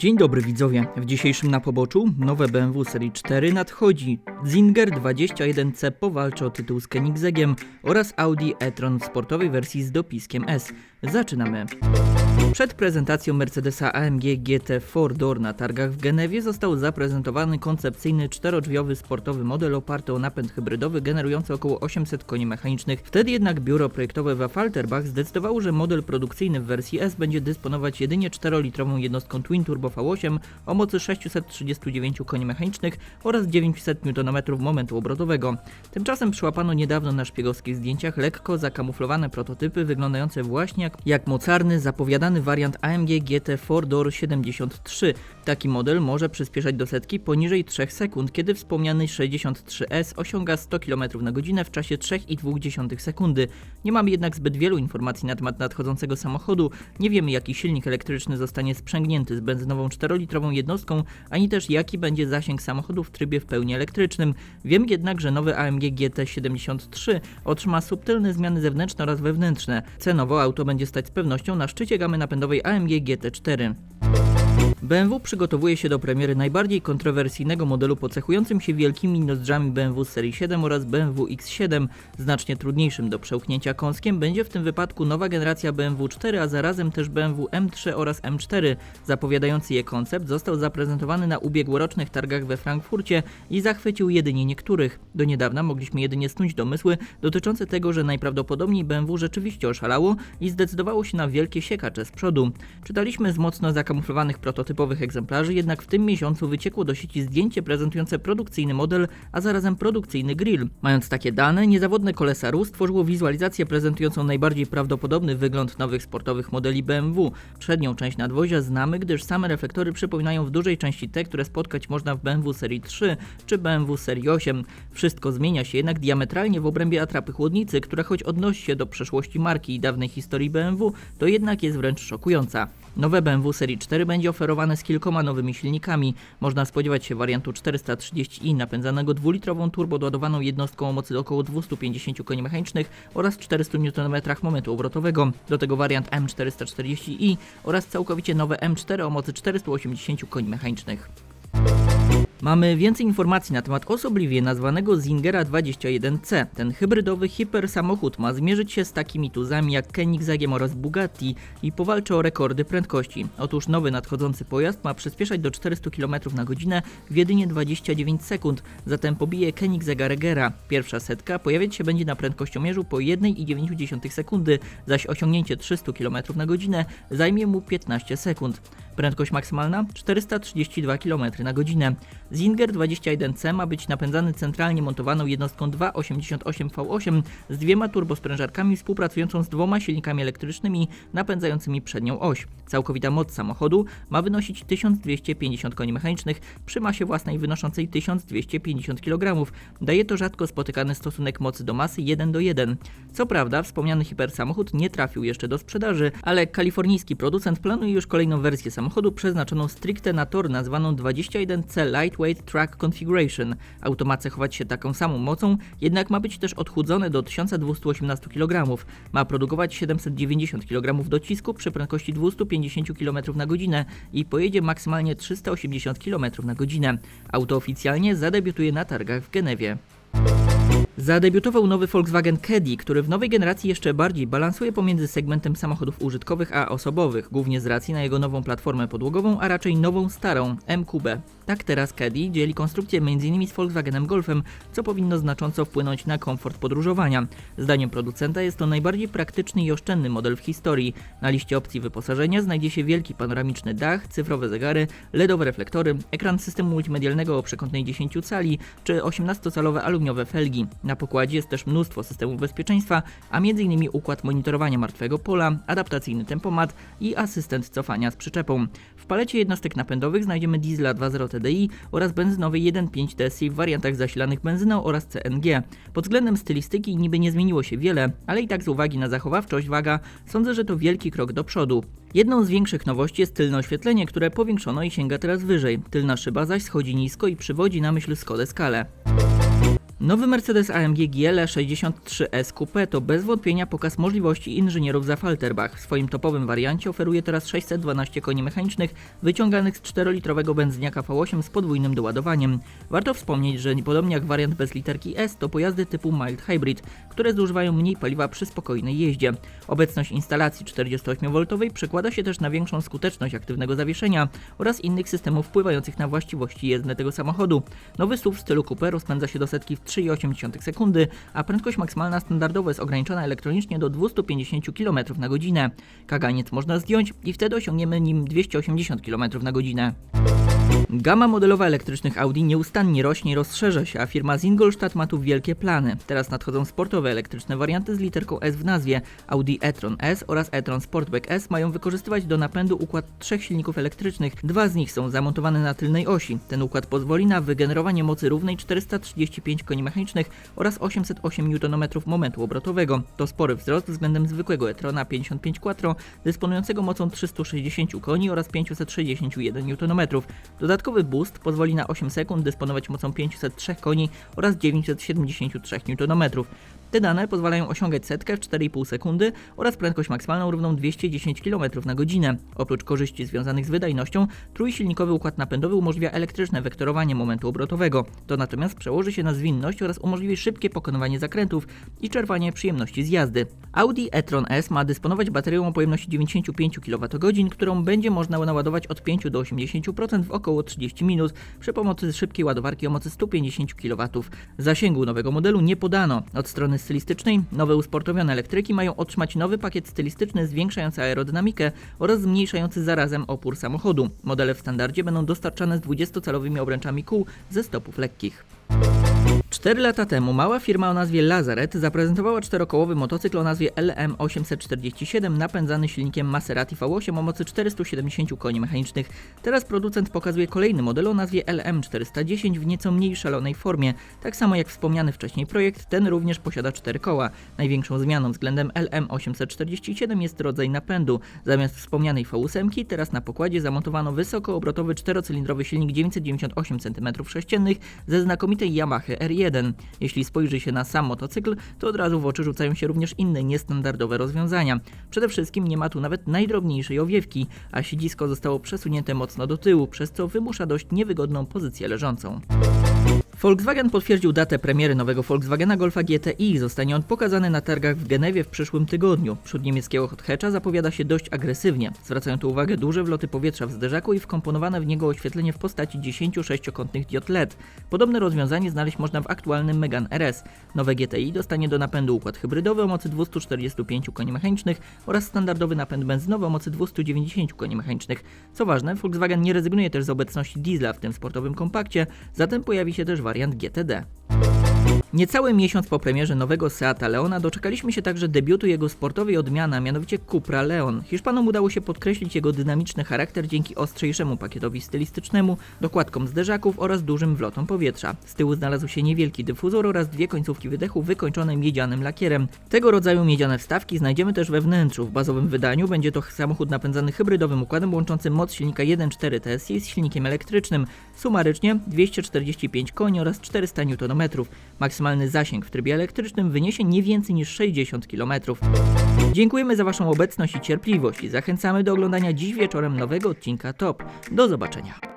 Dzień dobry widzowie. W dzisiejszym na poboczu nowe BMW serii 4 nadchodzi. Zinger 21C powalczy o tytuł z Koenigseggiem oraz Audi e-tron w sportowej wersji z dopiskiem S. Zaczynamy. Przed prezentacją Mercedesa AMG GT 4-Door na targach w Genewie został zaprezentowany koncepcyjny czterodrzwiowy sportowy model oparty o napęd hybrydowy generujący około 800 koni mechanicznych. Wtedy jednak biuro projektowe w zdecydowało, że model produkcyjny w wersji S będzie dysponować jedynie 4-litrową jednostką Twin Turbo V8 o mocy 639 koni mechanicznych oraz 900 Nm momentu obrotowego. Tymczasem przyłapano niedawno na szpiegowskich zdjęciach lekko zakamuflowane prototypy wyglądające właśnie jak, jak mocarny zapowiadany wariant AMG GT 4-Door 73. Taki model może przyspieszać do setki poniżej 3 sekund, kiedy wspomniany 63S osiąga 100 km na godzinę w czasie 3,2 sekundy. Nie mamy jednak zbyt wielu informacji na temat nadchodzącego samochodu, nie wiemy jaki silnik elektryczny zostanie sprzęgnięty z benzynową 4-litrową jednostką, ani też jaki będzie zasięg samochodu w trybie w pełni elektrycznym. Wiemy jednak, że nowy AMG GT73 otrzyma subtelne zmiany zewnętrzne oraz wewnętrzne. Cenowo auto będzie stać z pewnością na szczycie gamy napędowej AMG GT4. BMW przygotowuje się do premiery najbardziej kontrowersyjnego modelu pocechującym się wielkimi nozdrzami BMW serii 7 oraz BMW X7. Znacznie trudniejszym do przełknięcia kąskiem będzie w tym wypadku nowa generacja BMW 4, a zarazem też BMW M3 oraz M4. Zapowiadający je koncept został zaprezentowany na ubiegłorocznych targach we Frankfurcie i zachwycił jedynie niektórych. Do niedawna mogliśmy jedynie snuć domysły dotyczące tego, że najprawdopodobniej BMW rzeczywiście oszalało i zdecydowało się na wielkie siekacze z przodu. Czytaliśmy z mocno zakamuflowanych egzemplarzy, jednak w tym miesiącu wyciekło do sieci zdjęcie prezentujące produkcyjny model, a zarazem produkcyjny grill. Mając takie dane, niezawodne Kolesaru stworzyło wizualizację prezentującą najbardziej prawdopodobny wygląd nowych sportowych modeli BMW. Przednią część nadwozia znamy, gdyż same reflektory przypominają w dużej części te, które spotkać można w BMW serii 3 czy BMW serii 8. Wszystko zmienia się jednak diametralnie w obrębie atrapy chłodnicy, która choć odnosi się do przeszłości marki i dawnej historii BMW, to jednak jest wręcz szokująca. Nowe BMW serii 4 będzie oferowane z kilkoma nowymi silnikami. Można spodziewać się wariantu 430i napędzanego dwulitrową turbodoładowaną jednostką o mocy około 250 koni mechanicznych oraz 400 Nm momentu obrotowego. Do tego wariant M440i oraz całkowicie nowe M4 o mocy 480 koni mechanicznych. Mamy więcej informacji na temat osobliwie nazwanego Zingera 21C. Ten hybrydowy hipersamochód ma zmierzyć się z takimi tuzami jak Koenigseggiem oraz Bugatti i powalczy o rekordy prędkości. Otóż nowy nadchodzący pojazd ma przyspieszać do 400 km na godzinę w jedynie 29 sekund, zatem pobije Koenigsegga Regera. Pierwsza setka pojawiać się będzie na prędkościomierzu po 1,9 sekundy, zaś osiągnięcie 300 km na godzinę zajmie mu 15 sekund. Prędkość maksymalna 432 km na godzinę. Zinger 21C ma być napędzany centralnie montowaną jednostką 288 V8 z dwiema turbosprężarkami współpracującą z dwoma silnikami elektrycznymi napędzającymi przednią oś. Całkowita moc samochodu ma wynosić 1250 koni mechanicznych przy masie własnej wynoszącej 1250 kg. Daje to rzadko spotykany stosunek mocy do masy 1 do 1. Co prawda wspomniany hipersamochód nie trafił jeszcze do sprzedaży, ale kalifornijski producent planuje już kolejną wersję samochodu przeznaczoną stricte na tor nazwaną 21C Lightweight Track Configuration. Auto ma cechować się taką samą mocą, jednak ma być też odchudzone do 1218 kg. Ma produkować 790 kg docisku przy prędkości 250 km na godzinę i pojedzie maksymalnie 380 km na godzinę. Auto oficjalnie zadebiutuje na targach w Genewie. Zadebiutował nowy Volkswagen Caddy, który w nowej generacji jeszcze bardziej balansuje pomiędzy segmentem samochodów użytkowych a osobowych, głównie z racji na jego nową platformę podłogową, a raczej nową starą MQB. Tak teraz Caddy dzieli konstrukcję m.in. z Volkswagenem Golfem, co powinno znacząco wpłynąć na komfort podróżowania. Zdaniem producenta jest to najbardziej praktyczny i oszczędny model w historii. Na liście opcji wyposażenia znajdzie się wielki panoramiczny dach, cyfrowe zegary, LEDowe reflektory, ekran systemu multimedialnego o przekątnej 10 cali czy 18-calowe aluminiowe felgi. Na pokładzie jest też mnóstwo systemów bezpieczeństwa, a m.in. układ monitorowania martwego pola, adaptacyjny tempomat i asystent cofania z przyczepą. Palecie jednostek napędowych znajdziemy diesla 2.0 TDI oraz benzynowy 1.5 TSI w wariantach zasilanych benzyną oraz CNG. Pod względem stylistyki niby nie zmieniło się wiele, ale i tak z uwagi na zachowawczość waga sądzę, że to wielki krok do przodu. Jedną z większych nowości jest tylne oświetlenie, które powiększono i sięga teraz wyżej. Tylna szyba zaś schodzi nisko i przywodzi na myśl Skodę Skalę. Nowy Mercedes AMG GL 63S Coupe to bez wątpienia pokaz możliwości inżynierów za Falterbach. W swoim topowym wariancie oferuje teraz 612 koni mechanicznych wyciąganych z 4-litrowego benzyniaka V8 z podwójnym doładowaniem. Warto wspomnieć, że podobnie jak wariant bez literki S to pojazdy typu mild hybrid, które zużywają mniej paliwa przy spokojnej jeździe. Obecność instalacji 48V przekłada się też na większą skuteczność aktywnego zawieszenia oraz innych systemów wpływających na właściwości jezdne tego samochodu. Nowy SUV w stylu Coupe rozpędza się do setki w 3,8 sekundy, a prędkość maksymalna standardowo jest ograniczona elektronicznie do 250 km na godzinę. Kaganiec można zdjąć i wtedy osiągniemy nim 280 km na godzinę. Gama modelowa elektrycznych Audi nieustannie rośnie i rozszerza się, a firma z Ingolstadt ma tu wielkie plany. Teraz nadchodzą sportowe elektryczne warianty z literką S w nazwie. Audi e-tron S oraz e-tron Sportback S mają wykorzystywać do napędu układ trzech silników elektrycznych. Dwa z nich są zamontowane na tylnej osi. Ten układ pozwoli na wygenerowanie mocy równej 435 koni mechanicznych oraz 808 Nm momentu obrotowego. To spory wzrost względem zwykłego e-trona 55 Quattro, dysponującego mocą 360 koni oraz 561 Nm. Dodatkowy boost pozwoli na 8 sekund dysponować mocą 503 koni oraz 973 Nm. Te dane pozwalają osiągać setkę w 4,5 sekundy oraz prędkość maksymalną równą 210 km na godzinę. Oprócz korzyści związanych z wydajnością, trójsilnikowy układ napędowy umożliwia elektryczne wektorowanie momentu obrotowego. To natomiast przełoży się na zwinność oraz umożliwi szybkie pokonywanie zakrętów i czerpanie przyjemności z jazdy. Audi e-tron S ma dysponować baterią o pojemności 95 kWh, którą będzie można naładować od 5 do 80% w około 30 minut przy pomocy szybkiej ładowarki o mocy 150 kW. Zasięgu nowego modelu nie podano. Od strony stylistycznej nowe usportowione elektryki mają otrzymać nowy pakiet stylistyczny zwiększający aerodynamikę oraz zmniejszający zarazem opór samochodu. Modele w standardzie będą dostarczane z 20-calowymi obręczami kół ze stopów lekkich. Cztery lata temu mała firma o nazwie Lazaret zaprezentowała czterokołowy motocykl o nazwie LM847 napędzany silnikiem Maserati V8 o mocy 470 koni mechanicznych. Teraz producent pokazuje kolejny model o nazwie LM410 w nieco mniej szalonej formie. Tak samo jak wspomniany wcześniej projekt, ten również posiada cztery koła. Największą zmianą względem LM847 jest rodzaj napędu. Zamiast wspomnianej V8 teraz na pokładzie zamontowano wysokoobrotowy czterocylindrowy silnik 998 cm3 ze znakomitej Yamaha R1. Jeśli spojrzy się na sam motocykl, to od razu w oczy rzucają się również inne niestandardowe rozwiązania. Przede wszystkim nie ma tu nawet najdrobniejszej owiewki, a siedzisko zostało przesunięte mocno do tyłu, przez co wymusza dość niewygodną pozycję leżącą. Volkswagen potwierdził datę premiery nowego Volkswagena Golfa GTI. Zostanie on pokazany na targach w Genewie w przyszłym tygodniu. Przód niemieckiego hot hatcha zapowiada się dość agresywnie. Zwracają tu uwagę duże wloty powietrza w zderzaku i wkomponowane w niego oświetlenie w postaci 10 sześciokątnych diod LED. Podobne rozwiązanie znaleźć można w aktualnym Megane RS. Nowe GTI dostanie do napędu układ hybrydowy o mocy 245 koni mechanicznych oraz standardowy napęd benzynowy o mocy 290 koni mechanicznych. Co ważne, Volkswagen nie rezygnuje też z obecności diesla w tym sportowym kompakcie, zatem pojawi się też wariant GTD. Niecały miesiąc po premierze nowego Seata Leona doczekaliśmy się także debiutu jego sportowej odmiany, mianowicie Cupra Leon. Hiszpanom udało się podkreślić jego dynamiczny charakter dzięki ostrzejszemu pakietowi stylistycznemu, dokładkom zderzaków oraz dużym wlotom powietrza. Z tyłu znalazł się niewielki dyfuzor oraz dwie końcówki wydechu wykończone miedzianym lakierem. Tego rodzaju miedziane wstawki znajdziemy też we wnętrzu. W bazowym wydaniu będzie to samochód napędzany hybrydowym układem łączącym moc silnika 1.4 TSI z silnikiem elektrycznym. Sumarycznie 245 koni oraz 400 Nm. Maksymalny zasięg w trybie elektrycznym wyniesie nie więcej niż 60 km. Dziękujemy za Waszą obecność i cierpliwość i zachęcamy do oglądania dziś wieczorem nowego odcinka Top. Do zobaczenia.